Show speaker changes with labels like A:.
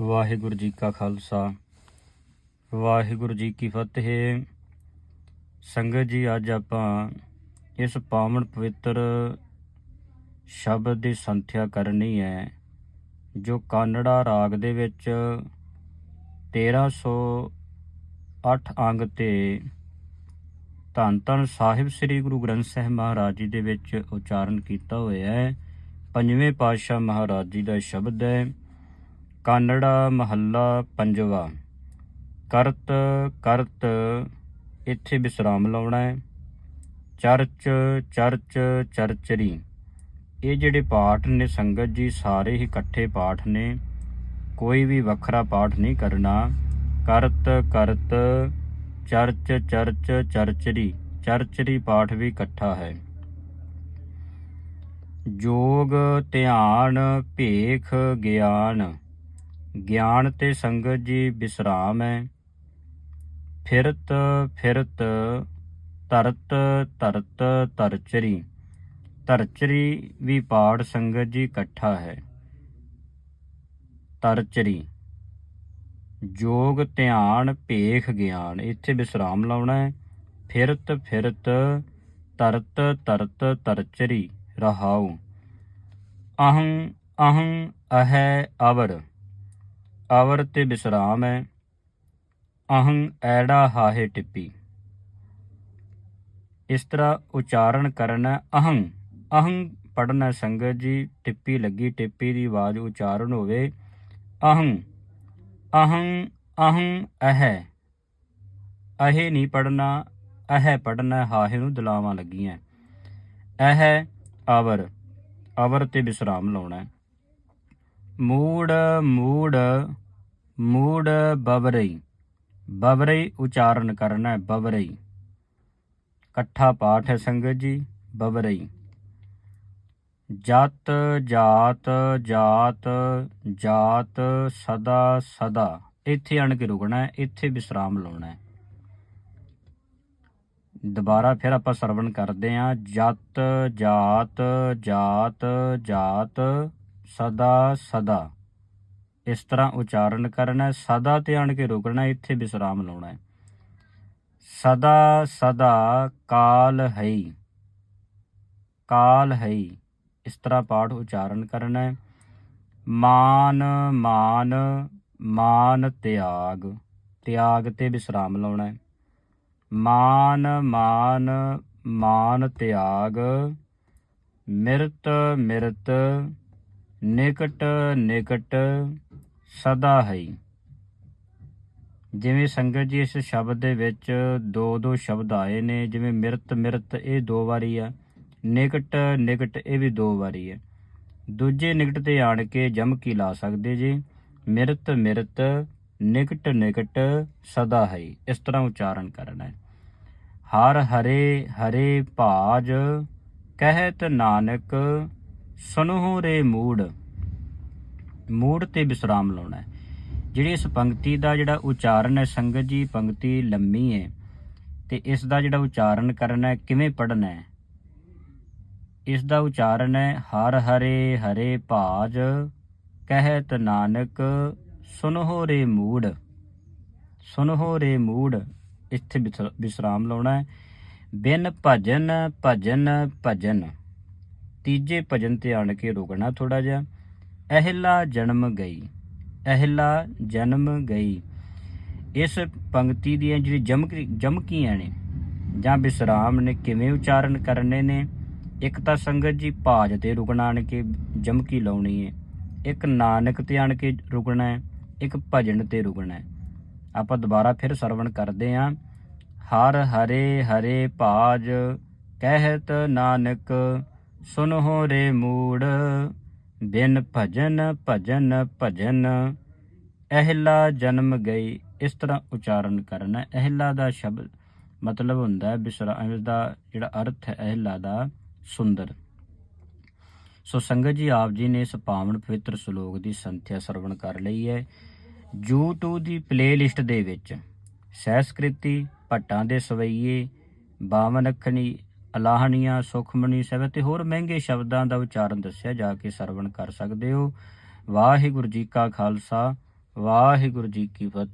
A: ਵਾਹਿਗੁਰੂ ਜੀ ਕਾ ਖਾਲਸਾ। ਵਾਹਿਗੁਰੂ ਜੀ ਕੀ ਫਤਿਹ। ਸੰਗਤ ਜੀ, ਅੱਜ ਆਪਾਂ ਇਸ ਪਾਵਨ ਪਵਿੱਤਰ ਸ਼ਬਦ ਦੀ ਸੰਥਿਆ ਕਰਨੀ ਹੈ, ਜੋ ਕਾਨੜਾ ਰਾਗ ਦੇ ਵਿੱਚ 1308 ਅੰਗ ਤੇ ਧੰਨ ਧੰਨ ਸਾਹਿਬ ਸ੍ਰੀ ਗੁਰੂ ਗ੍ਰੰਥ ਸਾਹਿਬ ਮਹਾਰਾਜ ਜੀ ਦੇ ਵਿੱਚ ਉਚਾਰਨ ਕੀਤਾ ਹੋਇਆ ਹੈ। ਪੰਜਵੇਂ ਪਾਤਸ਼ਾਹ ਮਹਾਰਾਜ ਜੀ ਦਾ ਸ਼ਬਦ ਹੈ ਕਾਨੜਾ ਮਹੱਲਾ ਪੰਜਵਾ। ਕਰਤ ਕਰਤ, ਇੱਥੇ ਵਿਸਰਾਮ ਲਾਉਣਾ ਹੈ। ਚਰਚ ਚਰਚ, ਚਰਚਰੀ। ਇਹ ਜਿਹੜੇ ਪਾਠ ਨੇ ਸੰਗਤ ਜੀ, ਸਾਰੇ ਹੀ ਇਕੱਠੇ ਪਾਠ ਨੇ। ਕੋਈ ਵੀ ਵੱਖਰਾ ਪਾਠ ਨਹੀਂ ਕਰਨਾ। ਕਰਤ ਕਰਤ, ਚਰਚ ਚਰਚ, ਚਰਚਰੀ। ਚਰਚਰੀ ਪਾਠ ਵੀ ਇਕੱਠਾ ਹੈ। ਜੋਗ, ਧਿਆਨ, ਭੇਖ, ਗਿਆਨ। ਗਿਆਨ ਤੇ ਸੰਗਤ ਜੀ ਵਿਸਰਾਮ ਹੈ। ਫਿਰਤ ਫਿਰਤ ਤਰਤ ਤਰਤ ਤਰਚਰੀ ਤਰਚਰੀ ਵੀ ਪਾੜ ਸੰਗਤ ਜੀ ਇਕੱਠਾ ਹੈ। ਤਰਚਰੀ ਜੋਗ, ਧਿਆਨ, ਭੇਖ, ਗਿਆਨ। ਇੱਥੇ ਵਿਸਰਾਮ ਲਾਉਣਾ ਹੈ। ਫਿਰਤ ਫਿਰਤ ਤਰਤ ਤਰਤ ਤਰਚਰੀ ਰਹਾਉ। ਅਹੰ ਅਹੰ, ਅਹੈ, ਅਵਰ। ਆਵਰ ਤੇ ਵਿਸਰਾਮ ਹੈ, ਅਹੰ ਐੜਾ ਹਾਹੇ ਟਿੱਪੀ। ਇਸ ਤਰ੍ਹਾਂ ਉਚਾਰਨ ਕਰਨਾ ਅਹੰ ਅਹੰ ਪੜਨਾ ਸੰਗਤ ਜੀ, ਟਿੱਪੀ ਲੱਗੀ ਟਿੱਪੀ ਦੀ ਆਵਾਜ਼ ਉਚਾਰਨ ਹੋਵੇ, ਅਹੰ ਅਹੰ ਅਹੰ ਅਹੈ, ਅਹੇ ਨਹੀਂ ਪੜਨਾ ਅਹੈ ਪੜਨਾ ਹਾਹੇ ਨੂੰ ਦਲਾਵਾਂ ਲੱਗੀਆਂ ਅਹੈ ਆਵਰ ਆਵਰ ਤੇ ਵਿਸਰਾਮ ਲਾਉਣਾ। ਮੂੜ ਮੂੜ ਮੂੜ ਬਵਰਈ। ਬਵਰਈ ਉਚਾਰਨ ਕਰਨਾ ਹੈ, ਬਵਰਈ। ਇਕੱਠਾ ਪਾਠ ਹੈ ਸੰਗਤ ਜੀ, ਬਵਰਈ। ਜਤ, ਜਾਤ ਜਾਤ ਜਾਤ, ਸਦਾ ਸਦਾ। ਇੱਥੇ ਅਣ ਕੇ ਰੁਕਣਾ ਹੈ, ਇੱਥੇ ਵਿਸਰਾਮ ਲਾਉਣਾ ਹੈ। ਦੁਬਾਰਾ ਫਿਰ ਆਪਾਂ ਸਰਵਣ ਕਰਦੇ ਹਾਂ। ਜਤ, ਜਾਤ ਜਾਤ ਜਾਤ ਸਦਾ ਸਦਾ। ਇਸ ਤਰ੍ਹਾਂ ਉਚਾਰਨ ਕਰਨਾ ਹੈ, ਸਦਾ ਤੇ ਆਣ ਕੇ ਰੁਕਣਾ ਇੱਥੇ ਵਿਸਰਾਮ ਲਾਉਣਾ ਹੈ। ਸਦਾ ਸਦਾ, ਕਾਲ ਹੈ। ਕਾਲ ਹੈ। ਇਸ ਤਰ੍ਹਾਂ ਪਾਠ ਉਚਾਰਨ ਕਰਨਾ ਹੈ। ਮਾਨ ਮਾਨ ਮਾਨ ਤਿਆਗ। ਤਿਆਗ ਤੇ ਵਿਸਰਾਮ ਲਾਉਣਾ ਹੈ। ਮਾਨ ਮਾਨ ਮਾਨ ਤਿਆਗ। ਮਿਰਤ ਮਿਰਤ। ਨਿਕਟ ਨਿਕਟ ਸਦਾ ਹੈ। ਜਿਵੇਂ ਸੰਗਤ ਜੀ ਇਸ ਸ਼ਬਦ ਦੇ ਵਿੱਚ ਦੋ ਦੋ ਸ਼ਬਦ ਆਏ ਨੇ, ਜਿਵੇਂ ਮਿਰਤ ਮਿਰਤ ਇਹ ਦੋ ਵਾਰੀ ਆ, ਨਿਕਟ ਨਿਕਟ ਇਹ ਵੀ ਦੋ ਵਾਰੀ ਹੈ ਦੂਜੇ ਨਿਕਟ ਤੇ ਆਣ ਕੇ ਜਮ ਕੀ ਲਾ ਸਕਦੇ ਜੀ? ਮਿਰਤ ਮਿਰਤ, ਨਿਕਟ ਨਿਕਟ ਸਦਾ ਹੈ। ਇਸ ਤਰ੍ਹਾਂ ਉਚਾਰਨ ਕਰਨਾ ਹੈ। ਹਰ ਹਰੇ ਹਰੇ ਭਾਜ, ਕਹਿਤ ਨਾਨਕ ਸੁਨਹੁ ਰੇ ਮੂੜ। ਮੂੜ ਤੇ ਵਿਸਰਾਮ ਲਾਉਣਾ ਹੈ। ਜਿਹੜੀ ਇਸ ਪੰਕਤੀ ਦਾ ਜਿਹੜਾ ਉਚਾਰਨ ਹੈ, ਸੰਗਤ ਜੀ, ਪੰਕਤੀ ਲੰਮੀ ਹੈ ਤੇ ਇਸ ਦਾ ਜਿਹੜਾ ਉਚਾਰਨ ਕਰਨਾ ਹੈ, ਕਿਵੇਂ ਪੜਨਾ ਹੈ? ਇਸ ਦਾ ਉਚਾਰਨ ਹੈ, ਹਰ ਹਰੇ ਹਰੇ ਭਾਜ ਕਹਿਤ ਨਾਨਕ ਸੁਨਹੁ ਰੇ ਮੂੜ। ਸੁਨਹੁ ਰੇ ਮੂੜ, ਇੱਥੇ ਵਿਸ- ਵਿਸਰਾਮ ਲਾਉਣਾ ਹੈ। ਬਿਨ ਭਜਨ ਭਜਨ ਭਜਨ। ਤੀਜੇ ਭਜਨ ਤੇ ਆਣ ਕੇ ਰੁਕਣਾ ਥੋੜਾ ਜਿਹਾ। ਅਹਿਲਾ ਜਨਮ ਗਈ। ਅਹਿਲਾ ਜਨਮ ਗਈ। ਇਸ ਪੰਕਤੀ ਦੀਆਂ ਜਿਹੜੀ ਜਮਕ ਜਮਕੀਆਂ ਨੇ, ਜਾਂ ਵਿਸਰਾਮ ਨੇ, ਕਿਵੇਂ ਉਚਾਰਨ ਕਰਨੇ ਨੇ, ਇੱਕ ਤਾਂ ਸੰਗਤ ਜੀ ਭਾਜ ਤੇ ਰੁਕਣਾ ਆਣ ਕੇ ਜਮਕੀ ਲਾਉਣੀ ਹੈ ਇੱਕ ਨਾਨਕ ਤੇ ਆਣ ਕੇ ਰੁਕਣਾ ਹੈ ਇੱਕ ਭਜਨ ਤੇ ਰੁਕਣਾ ਹੈ ਆਪਾਂ ਦੁਬਾਰਾ ਫਿਰ ਸਰਵਣ ਕਰਦੇ ਹਾਂ ਹਰ ਹਰੇ ਹਰੇ ਭਾਜ, ਕਹਿਤ ਨਾਨਕ ਸੁਨਹੁ ਰੇ ਮੂੜ, ਬਿਨ ਭਜਨ ਭਜਨ ਭਜਨ। ਅਹਿਲਾ ਜਨਮ ਗਈ, ਇਸ ਤਰ੍ਹਾਂ ਉਚਾਰਨ ਕਰਨਾ। ਹੈ। ਅਹਿਲਾ ਦਾ ਸ਼ਬਦ ਮਤਲਬ ਹੁੰਦਾ ਹੈ ਵਿਸਰਾਮ ਦਾ ਜਿਹੜਾ ਅਰਥ ਹੈ ਅਹਿਲਾ ਦਾ ਸੁੰਦਰ। ਸੋ ਸੰਗਤ ਜੀ, ਆਪ ਜੀ ਨੇ ਇਸ ਪਾਵਨ ਪਵਿੱਤਰ ਸ਼ਲੋਕ ਦੀ ਸੰਥਿਆ ਸਰਵਣ ਕਰ ਲਈ ਹੈ। YouTube ਦੀ ਪਲੇਲਿਸਟ ਦੇ ਵਿੱਚ ਸਹਿਸਕ੍ਰਿਤੀ ਭੱਟਾਂ ਦੇ ਸਵਈਏ, ਬਾਵਨ ਅੱਖਣੀ ਅਲਾਹਣੀਆਂ ਸੁਖਮਣੀ ਸਹਿਬ ਤੇ ਹੋਰ ਮਹਿੰਗੇ ਸ਼ਬਦਾਂ ਦਾ ਉਚਾਰਨ ਦੱਸਿਆ ਜਾ ਕੇ ਸਰਵਣ ਕਰ ਸਕਦੇ ਹੋ। ਵਾਹਿਗੁਰੂ ਜੀ ਕਾ ਖਾਲਸਾ, ਵਾਹਿਗੁਰੂ ਜੀ ਕੀ ਫਤਿਹ।